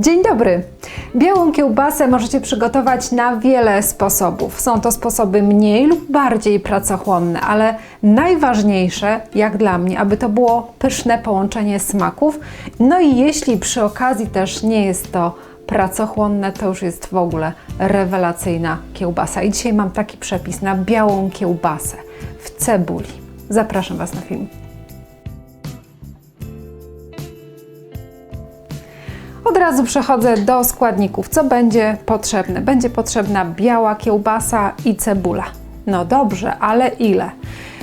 Dzień dobry! Białą kiełbasę możecie przygotować na wiele sposobów. Są to sposoby mniej lub bardziej pracochłonne, ale najważniejsze, jak dla mnie, aby to było pyszne połączenie smaków. No i jeśli przy okazji też nie jest to pracochłonne, to już jest w ogóle rewelacyjna kiełbasa. I dzisiaj mam taki przepis na białą kiełbasę w cebuli. Zapraszam Was na film. Od razu przechodzę do składników. Co będzie potrzebne? Będzie potrzebna biała kiełbasa i cebula. No dobrze, ale ile?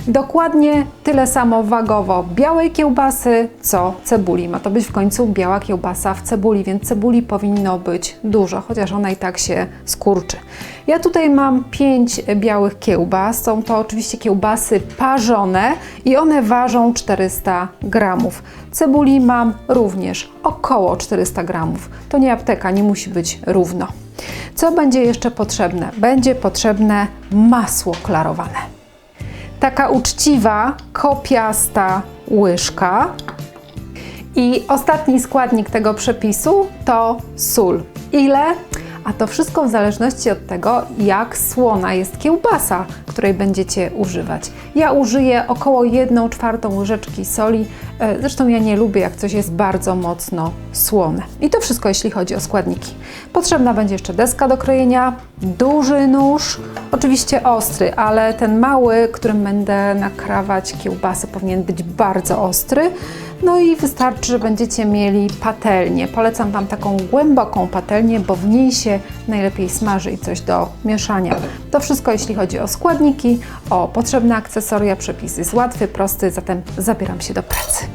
Dokładnie tyle samo wagowo białej kiełbasy, co cebuli. Ma to być w końcu biała kiełbasa w cebuli, więc cebuli powinno być dużo, chociaż ona i tak się skurczy. Ja tutaj mam 5 białych kiełbas. Są to oczywiście kiełbasy parzone i one ważą 400 gramów. Cebuli mam również około 400 gramów. To nie apteka, nie musi być równo. Co będzie jeszcze potrzebne? Będzie potrzebne masło klarowane taka uczciwa, kopiasta łyżka. I ostatni składnik tego przepisu to sól. Ile? A to wszystko w zależności od tego, jak słona jest kiełbasa, której będziecie używać. Ja użyję około 1 czwartą łyżeczki soli. E, zresztą ja nie lubię, jak coś jest bardzo mocno słone. I to wszystko, jeśli chodzi o składniki. Potrzebna będzie jeszcze deska do krojenia, duży nóż, oczywiście ostry, ale ten mały, którym będę nakrawać kiełbasę, powinien być bardzo ostry. No i wystarczy, że będziecie mieli patelnię. Polecam Wam taką głęboką patelnię, bo w niej się najlepiej smaży i coś do mieszania. To wszystko jeśli chodzi o składniki, o potrzebne akcesoria, przepis jest łatwy, prosty, zatem zabieram się do pracy.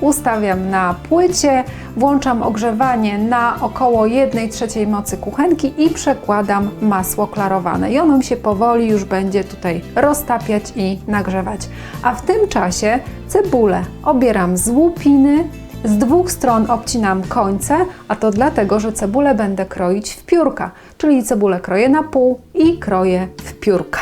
Ustawiam na płycie, włączam ogrzewanie na około 1 trzeciej mocy kuchenki i przekładam masło klarowane. I ono mi się powoli już będzie tutaj roztapiać i nagrzewać. A w tym czasie cebulę obieram z łupiny, z dwóch stron obcinam końce, a to dlatego, że cebulę będę kroić w piórka, czyli cebulę kroję na pół i kroję w piórka.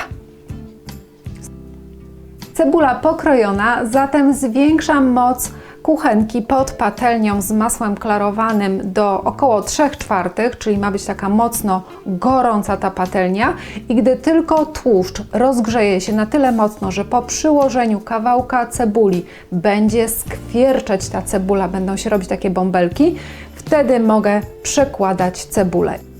Cebula pokrojona, zatem zwiększam moc kuchenki pod patelnią z masłem klarowanym do około 3 czwartych, czyli ma być taka mocno gorąca ta patelnia i gdy tylko tłuszcz rozgrzeje się na tyle mocno, że po przyłożeniu kawałka cebuli będzie skwierczeć ta cebula, będą się robić takie bąbelki, wtedy mogę przekładać cebulę.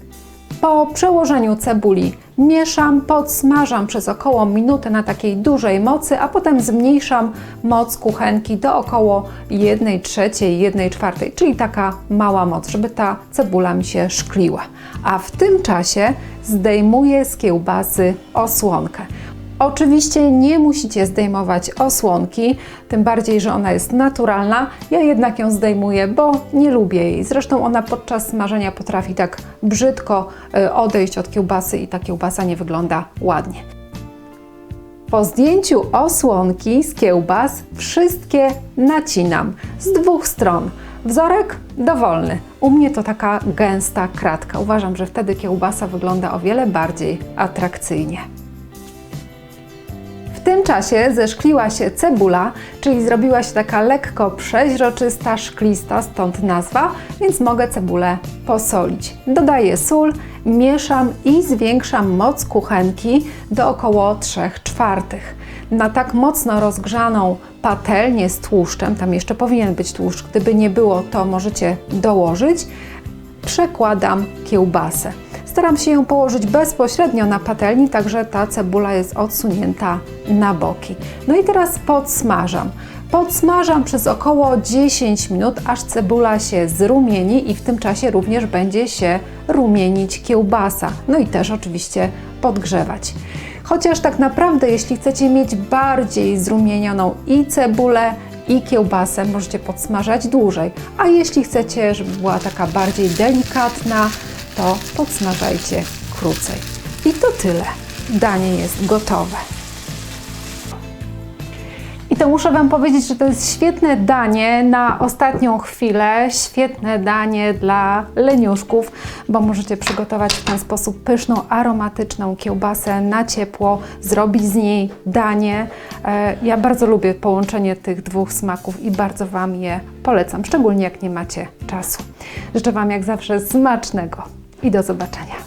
Po przełożeniu cebuli mieszam, podsmażam przez około minutę na takiej dużej mocy, a potem zmniejszam moc kuchenki do około 1 trzeciej, 1 czwartej, czyli taka mała moc, żeby ta cebula mi się szkliła. A w tym czasie zdejmuję z kiełbasy osłonkę. Oczywiście nie musicie zdejmować osłonki, tym bardziej, że ona jest naturalna. Ja jednak ją zdejmuję, bo nie lubię jej. Zresztą ona podczas smażenia potrafi tak brzydko e, odejść od kiełbasy i ta kiełbasa nie wygląda ładnie. Po zdjęciu osłonki z kiełbas wszystkie nacinam z dwóch stron. Wzorek dowolny. U mnie to taka gęsta kratka. Uważam, że wtedy kiełbasa wygląda o wiele bardziej atrakcyjnie tym czasie zeszkliła się cebula, czyli zrobiła się taka lekko przeźroczysta, szklista, stąd nazwa, więc mogę cebulę posolić. Dodaję sól, mieszam i zwiększam moc kuchenki do około 3 czwartych. Na tak mocno rozgrzaną patelnię z tłuszczem, tam jeszcze powinien być tłuszcz, gdyby nie było, to możecie dołożyć, przekładam kiełbasę. Staram się ją położyć bezpośrednio na patelni, także ta cebula jest odsunięta na boki. No i teraz podsmażam. Podsmażam przez około 10 minut, aż cebula się zrumieni i w tym czasie również będzie się rumienić kiełbasa. No i też oczywiście podgrzewać. Chociaż tak naprawdę, jeśli chcecie mieć bardziej zrumienioną i cebulę, i kiełbasę, możecie podsmażać dłużej. A jeśli chcecie, żeby była taka bardziej delikatna, to podsmażajcie krócej. I to tyle. Danie jest gotowe. I to muszę Wam powiedzieć, że to jest świetne danie na ostatnią chwilę, świetne danie dla leniuszków, bo możecie przygotować w ten sposób pyszną, aromatyczną kiełbasę na ciepło, zrobić z niej danie. E, Ja bardzo lubię połączenie tych dwóch smaków i bardzo Wam je polecam, szczególnie jak nie macie czasu. Życzę Wam jak zawsze smacznego i do zobaczenia.